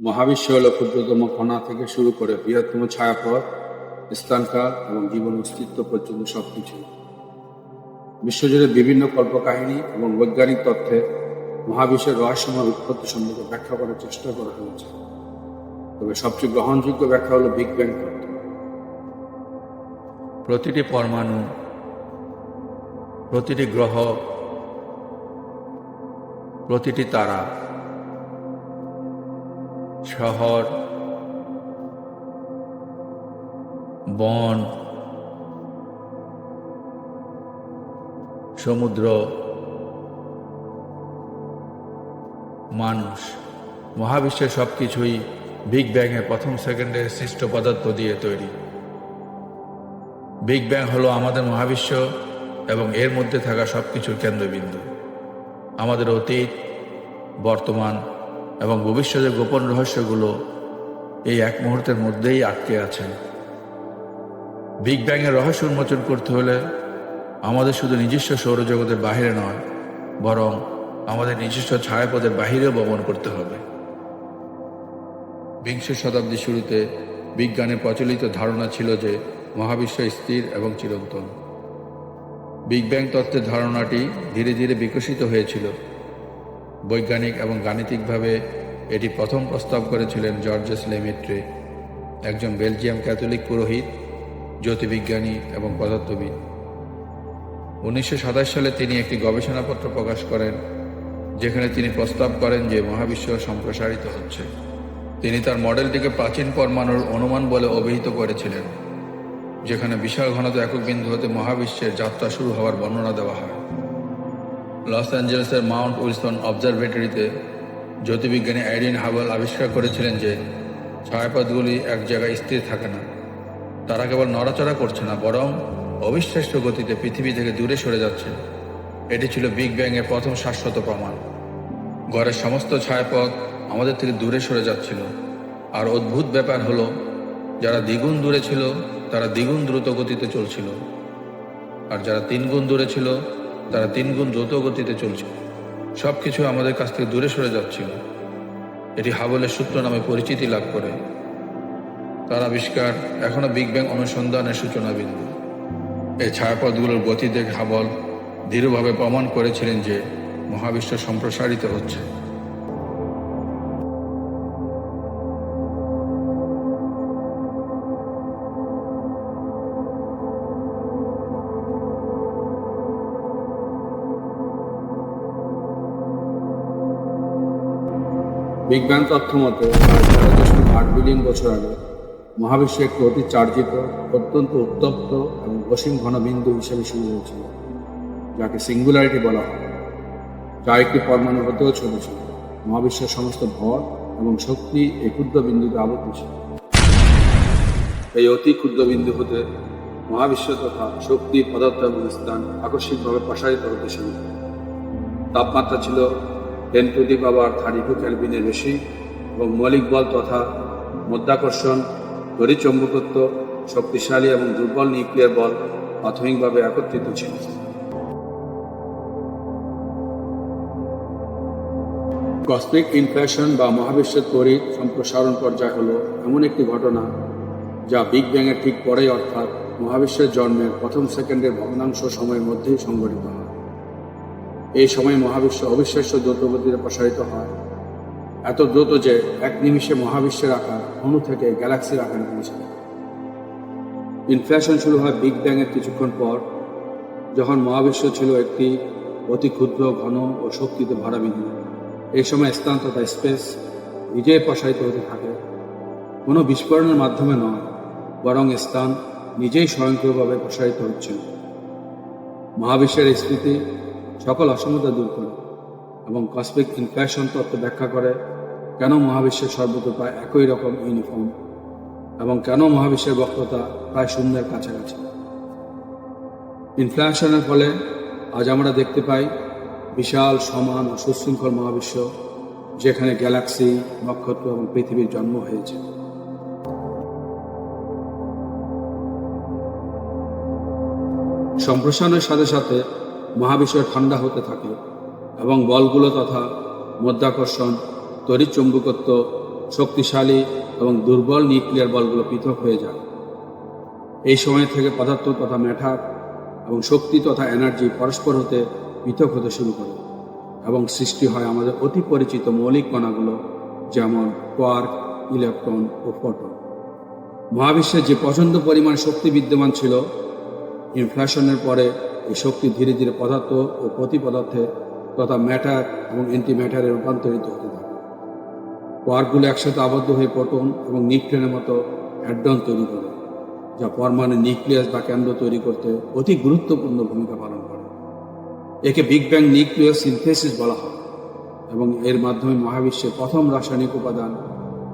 মহাবিশ্ব হল ক্ষুদ্রতম কণা থেকে শুরু করে বৃহত্তম ছায়াপথ, স্থানকাল এবং জীবন অস্তিত্ব পর্যন্ত সবকিছু। বিশ্বজুড়ে বিভিন্ন কল্পকাহিনী এবং বৈজ্ঞানিক তথ্যে মহাবিশ্বের রহস্যময় উৎপত্তি সম্পর্কে ব্যাখ্যা করার চেষ্টা করা হয়েছে। তবে সবচেয়ে গ্রহণযোগ্য ব্যাখ্যা হলো বিগ ব্যাং প্রতিটি পরমাণু, প্রতিটি গ্রহ, প্রতিটি তারা শহর, বন, সমুদ্র, মানুষ। মহাবিশ্বের সব কিছুই বিগ ব্যাংয়ের প্রথম সেকেন্ডের সৃষ্ট পদার্থ দিয়ে তৈরি। বিগ ব্যাং হলো আমাদের মহাবিশ্ব এবং এর মধ্যে থাকা সব কিছুর কেন্দ্রবিন্দু। আমাদের অতীত, বর্তমান এবং ভবিষ্যতের গোপন রহস্যগুলো এই এক মুহূর্তের মধ্যেই আটকে আছে বিগ ব্যাংয়ের রহস্য উন্মোচন করতে হলে আমাদের শুধু নিজস্ব সৌরজগতের বাহিরে নয়, বরং আমাদের নিজস্ব ছায়াপথের বাহিরেও ভ্রমণ করতে হবে। বিংশ শতাব্দীর শুরুতে বিজ্ঞানের প্রচলিত ধারণা ছিল যে মহাবিশ্ব স্থির এবং চিরন্তন। বিগ ব্যাং তত্ত্বের ধারণাটি ধীরে ধীরে বিকশিত হয়েছিল। বৈজ্ঞানিক এবং গাণিতিকভাবে এটি প্রথম প্রস্তাব করেছিলেন জর্জেস লেমেট্রে, একজন বেলজিয়াম ক্যাথলিক পুরোহিত, জ্যোতির্বিজ্ঞানী এবং পদার্থবিদ। উনিশশো সাতাশ সালে তিনি একটি গবেষণাপত্র প্রকাশ করেন, যেখানে তিনি প্রস্তাব করেন যে মহাবিশ্ব সম্প্রসারিত হচ্ছে। তিনি তার মডেলটিকে প্রাচীন পরমাণুর অনুমান বলে অভিহিত করেছিলেন, যেখানে বিশাল ঘনত্ব একক বিন্দু হতে মহাবিশ্বের যাত্রা শুরু হওয়ার বর্ণনা দেওয়া হয়। লস অ্যাঞ্জেলেসের মাউন্ট উইলসন অবজারভেটরিতে জ্যোতির্বিজ্ঞানী আইরিন হাবল আবিষ্কার করেছিলেন যে ছায়াপথগুলি এক জায়গায় স্থির থাকে না। তারা কেবল নড়াচড়া করছে না, বরং অবিশ্বাস্য গতিতে পৃথিবী থেকে দূরে সরে যাচ্ছে। এটি ছিল বিগ ব্যাংয়ের প্রথম শাশ্বত প্রমাণ। ঘরের সমস্ত ছায়াপথ আমাদের থেকে দূরে সরে যাচ্ছিল। আর অদ্ভুত ব্যাপার হলো, যারা দ্বিগুণ দূরে ছিল, তারা দ্বিগুণ দ্রুত গতিতে চলছিল। আর যারা তিনগুণ দূরে ছিল তারা তিনগুণ দ্রুত গতিতে চলছিল। সব কিছু আমাদের কাছ থেকে দূরে সরে যাচ্ছিল। এটি হাবলের সূত্র নামে পরিচিতি লাভ করে। তার আবিষ্কার এখনও বিগ ব্যাং অনুসন্ধানের সূচনা বিন্দু এই ছায়াপথগুলোর গতি দেখে হাবল দৃঢ়ভাবে প্রমাণ করেছিলেন যে মহাবিশ্ব সম্প্রসারিত হচ্ছে। বিজ্ঞান তথ্য মতে প্রায় তেরো দশমিক আট বিলিয়ন বছর আগে মহাবিশ্ব একটি অতি চার্জিত, অত্যন্ত উত্তপ্ত এবং অসীম ঘনবিন্দু হিসেবে শুরু হয়েছিল, যাকে সিঙ্গুলারিটি বলা হয়, যা একটি পরমাণু হতেও ছোট ছিল মহাবিশ্বের সমস্ত ভর এবং শক্তি এই ক্ষুদ্র বিন্দুতে আবদ্ধ ছিল। এই অতি ক্ষুদ্র বিন্দু হতে মহাবিশ্ব তথা শক্তি, পদার্থ এবং স্থান আকস্মিকভাবে প্রসারিত হতে শুরু তাপমাত্রা ছিল ten to the power thirty two ক্যালভিনের বেশি এবং মৌলিক বল তথা মধ্যাকর্ষণ তড়িৎ চৌম্বকত্ব, শক্তিশালী এবং দুর্বল নিউক্লিয়ার বল প্রাথমিকভাবে একত্রিত ছিল। কসমিক ইনফ্লেশন বা মহাবিশ্বের তড়িৎ সম্প্রসারণ পর্যায় হলো এমন একটি ঘটনা যা বিগ ব্যাংয়ের ঠিক পরেই অর্থাৎ মহাবিশ্বের জন্মের প্রথম সেকেন্ডের ভগ্নাংশ সময়ের মধ্যেই সংঘটিত হয়। এই সময় মহাবিশ্ব অবিশ্বাস্য দ্রুতগতিতে প্রসারিত হয়। এত দ্রুত যে এক নিমিষে মহাবিশ্বের আকার অণু থেকে গ্যালাক্সির আকারে যায়। ইনফ্লেশন শুরু হয় বিগ ব্যাংয়ের কিছুক্ষণ পর, যখন মহাবিশ্ব ছিল একটি অতি ক্ষুদ্র, ঘন ও শক্তিতে ভরা বিন্দু এই সময় স্থান তথা স্পেস নিজেই প্রসারিত হতে থাকে। কোনো বিস্ফোরণের মাধ্যমে নয়, বরং স্থান নিজেই স্বয়ংক্রিয়ভাবে প্রসারিত হচ্ছে। মহাবিশ্বের স্থিতি সকল অসমতা দূর করে এবং কসমিক ইনফ্লেশন তত্ত্ব ব্যাখ্যা করে কেন মহাবিশ্বের সর্বত্র প্রায় একই রকম ইউনিফর্ম এবং কেন মহাবিশ্বের বক্রতা প্রায় শূন্যের কাছাকাছি? ইনফ্লেশনের ফলে আজ আমরা দেখতে পাই বিশাল, সমান ও সুশৃঙ্খল মহাবিশ্ব যেখানে গ্যালাক্সি নক্ষত্র এবং পৃথিবীর জন্ম হয়েছে। সম্প্রসারণের সাথে সাথে মহাবিশ্ব ঠান্ডা হতে থাকে এবং বলগুলো তথা মধ্যাকর্ষণ, তড়িৎ চৌম্বকত্ব, শক্তিশালী এবং দুর্বল নিউক্লিয়ার বলগুলো পৃথক হয়ে যায়। এই সময় থেকে পদার্থ তথা ম্যাটার এবং শক্তি তথা এনার্জি পরস্পর হতে পৃথক হতে শুরু করে এবং সৃষ্টি হয় আমাদের অতি পরিচিত মৌলিক কণাগুলো, যেমন কোয়ার্ক, ইলেকট্রন ও ফটোন। মহাবিশ্বের যে প্রচণ্ড পরিমাণ শক্তি বিদ্যমান ছিল ইনফ্লেশনের পরে এই শক্তি ধীরে ধীরে পদার্থ ও প্রতি পদার্থে তথা ম্যাটার এবং অ্যান্টি ম্যাটারে রূপান্তরিত হতে থাকে। কোয়ার্কগুলো একসাথে আবদ্ধ হয়ে প্রোটন এবং নিউক্লিয়নের মতো অ্যাডন তৈরি করে, যা পরমাণু নিউক্লিয়াস বা কেন্দ্র তৈরি করতে অতি গুরুত্বপূর্ণ ভূমিকা পালন করে। একে বিগ ব্যাং নিউক্লিয়াস সিনথেসিস বলা হয় এবং এর মাধ্যমে মহাবিশ্বের প্রথম রাসায়নিক উপাদান,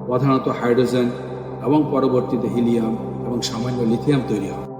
প্রধানত হাইড্রোজেন এবং পরবর্তীতে হিলিয়াম এবং সামান্য লিথিয়াম তৈরি হয়।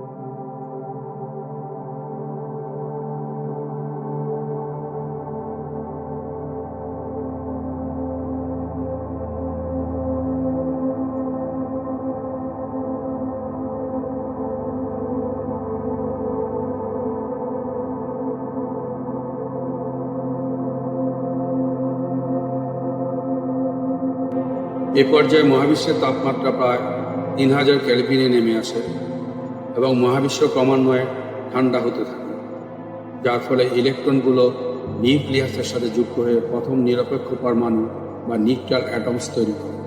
এ পর্যায়ে মহাবিশ্বের তাপমাত্রা প্রায় তিন হাজার ক্যালভিনে নেমে আসে এবং মহাবিশ্ব ক্রমান্বয়ে ঠান্ডা হতে থাকে, যার ফলে ইলেকট্রনগুলো নিউক্লিয়াসের সাথে যুক্ত হয়ে প্রথম নিরপেক্ষ পরমাণু বা নিউট্রাল অ্যাটমস তৈরি করে।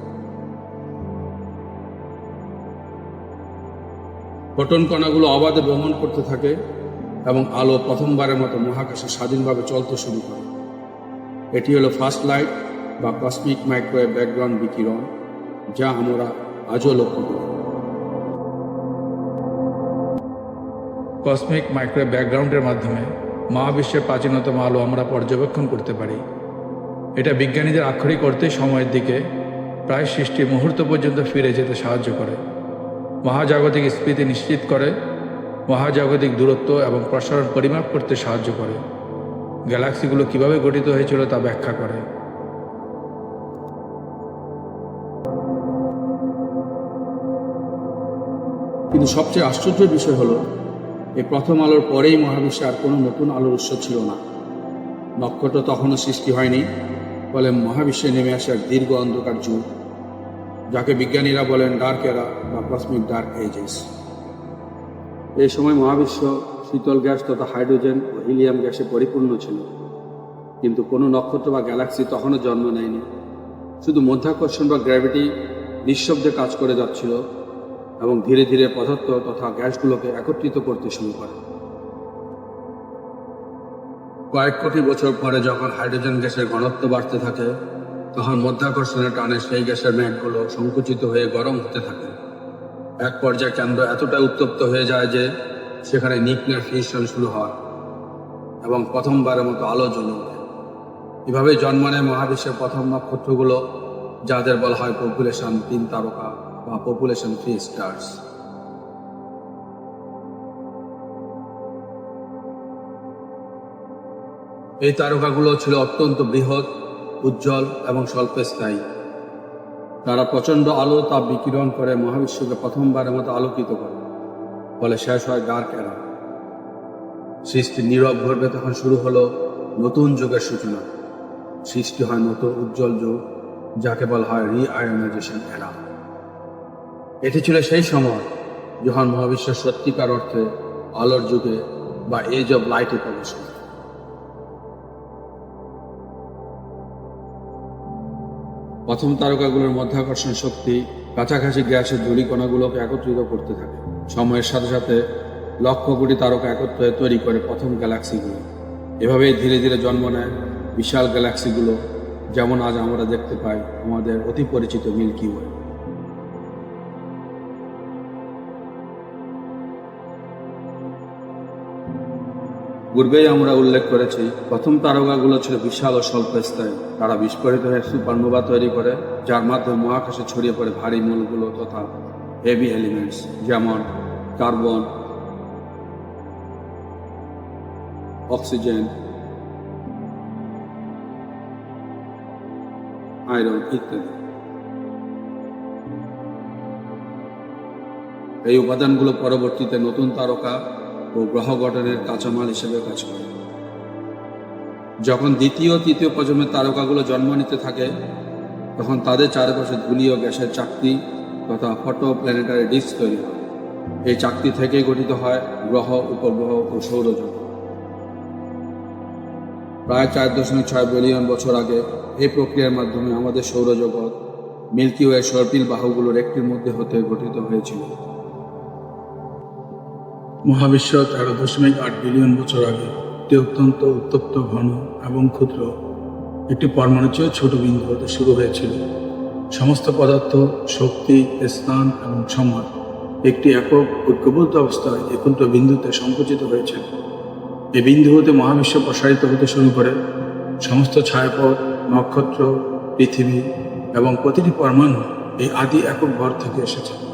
ফোটন কণাগুলো অবাধে ভ্রমণ করতে থাকে এবং আলো প্রথমবারের মতো মহাকাশে স্বাধীনভাবে চলতে শুরু করে। এটি হলো ফার্স্ট লাইট বা কসমিক মাইক্রোওয়েভ ব্যাকগ্রাউন্ড বিকিরণ, যা আমরা আজও লক্ষ্য করি। কসমিক মাইক্রোওয়েভ ব্যাকগ্রাউন্ডের মাধ্যমে মহাবিশ্বের প্রাচীনতম আলো আমরা পর্যবেক্ষণ করতে পারি। এটা বিজ্ঞানীদের আক্ষরিক অর্থে সময়ের দিকে প্রায় সৃষ্টির মুহূর্ত পর্যন্ত ফিরে যেতে সাহায্য করে। মহাজাগতিক স্মৃতি নিশ্চিত করে, মহাজাগতিক দূরত্ব এবং প্রসারণ পরিমাপ করতে সাহায্য করে। গ্যালাক্সিগুলো কীভাবে গঠিত হয়েছিল তা ব্যাখ্যা করে। কিন্তু সবচেয়ে আশ্চর্যের বিষয় হলো এই প্রথম আলোর পরেই মহাবিশ্বে আর কোনো নতুন আলোর উৎস ছিল না। নক্ষত্র তখনও সৃষ্টি হয়নি, ফলে মহাবিশ্বে নেমে আসে এক দীর্ঘ অন্ধকার যুগ, যাকে বিজ্ঞানীরা বলেন ডার্ক এরা বা কসমিক ডার্ক এজেস। এই সময় মহাবিশ্ব শীতল গ্যাস তথা হাইড্রোজেন ও হিলিয়াম গ্যাসে পরিপূর্ণ ছিল, কিন্তু কোনো নক্ষত্র বা গ্যালাক্সি তখনও জন্ম নেয়নি। শুধু মধ্যাকর্ষণ বা গ্র্যাভিটি নিঃশব্দে কাজ করে যাচ্ছিল এবং ধীরে ধীরে পদার্থ তথা গ্যাসগুলোকে একত্রিত করতে শুরু করে। কয়েক কোটি বছর পরে যখন হাইড্রোজেন গ্যাসের ঘনত্ব বাড়তে থাকে, তখন মধ্যাকর্ষণের টানে সেই গ্যাসের মেঘগুলো সংকুচিত হয়ে গরম হতে থাকে। এক পর্যায়ে কেন্দ্র এতটা উত্তপ্ত হয়ে যায় যে সেখানে নিউক্লিয়ার ফিউশন শুরু হয় এবং প্রথমবারের মতো আলো জ্বলে ওঠে। এভাবে জন্ম নেয় মহাবিশ্বের প্রথম নক্ষত্রগুলো, যাদের বলা হয় পপুলেশন তিন তারকা। বা পপুলেশন থ্রি স্টার্স এই তারকাগুলো ছিল অত্যন্ত বৃহৎ, উজ্জ্বল এবং স্বল্পস্থায়ী। তারা প্রচণ্ড আলো তাপ বিকিরণ করে মহাবিশ্বকে প্রথমবারের মতো আলোকিত করে, ফলে শেষ হয় ডার্ক এরা সৃষ্টি নীরব গর্ভে তখন শুরু হলো নতুন যুগের সূচনা। সৃষ্টি হয় নতুন উজ্জ্বল যুগ, যাকে বলা হয় রিআয়নাইজেশন এরা এটি ছিল সেই সময় যখন মহাবিশ্বের সত্যিকার অর্থে আলোর যুগে বা এজ অব লাইটে প্রবেশ করে। প্রথম তারকাগুলোর মধ্যাকর্ষণ শক্তি কাছাকাছি গ্যাসের ধূলি কণাগুলোকে একত্রিত করতে থাকে। সময়ের সাথে সাথে লক্ষ কোটি তারকা একত্র হয়ে তৈরি করে প্রথম গ্যালাক্সিগুলো। এভাবেই ধীরে ধীরে জন্ম নেয় বিশাল গ্যালাক্সিগুলো, যেমন আজ আমরা দেখতে পাই আমাদের অতি পরিচিত মিল্কি ওয়ে। পূর্বেই আমরা উল্লেখ করেছি, প্রথম তারকাগুলো ছিল বিশাল ও স্বল্পস্থায়ী তারা বিস্ফোরিত হয়ে সুপারনোভা তৈরি করে, যার মাধ্যমে মহাকাশে ছড়িয়ে পড়ে ভারী মূলগুলো তথা হেভি এলিমেন্টস যেমন কার্বন অক্সিজেন আয়রন ইত্যাদি। এই উপাদানগুলো পরবর্তীতে নতুন তারকা ও গ্রহ গঠনের কাঁচামাল হিসেবে কাজ করে। যখন দ্বিতীয় তৃতীয় প্রজন্মের তারকাগুলো জন্ম নিতে থাকে, তখন তাদের চারপাশে ধূলি ও গ্যাসের চাকতি তথা ফটো প্ল্যানেটারি ডিস্ক তৈরি হয়। এই চাকতি থেকেই গঠিত হয় গ্রহ, উপগ্রহ ও সৌরজগৎ। প্রায় চার দশমিক ছয় বিলিয়ন বছর আগে এই প্রক্রিয়ার মাধ্যমে আমাদের সৌরজগৎ মিল্কি ওয়ে সর্পিল বাহুগুলোর একটির মধ্যে হতে গঠিত হয়েছিল। মহাবিশ্ব তেরো দশমিক আট বিলিয়ন বছর আগে একটি অত্যন্ত উত্তপ্ত, ঘন এবং ক্ষুদ্র একটি পরমাণু চেয়ে ছোট বিন্দু হতে শুরু হয়েছিল। সমস্ত পদার্থ, শক্তি, স্থান এবং সময় একটি একক ঐক্যবদ্ধ অবস্থায় একত্র বিন্দুতে সংকুচিত হয়েছিল। এই বিন্দু হতে মহাবিশ্ব প্রসারিত হতে শুরু করে সমস্ত ছায়াপথ, নক্ষত্র, পৃথিবী এবং প্রতিটি পরমাণু এই আদি একক ঘর থেকে এসেছে।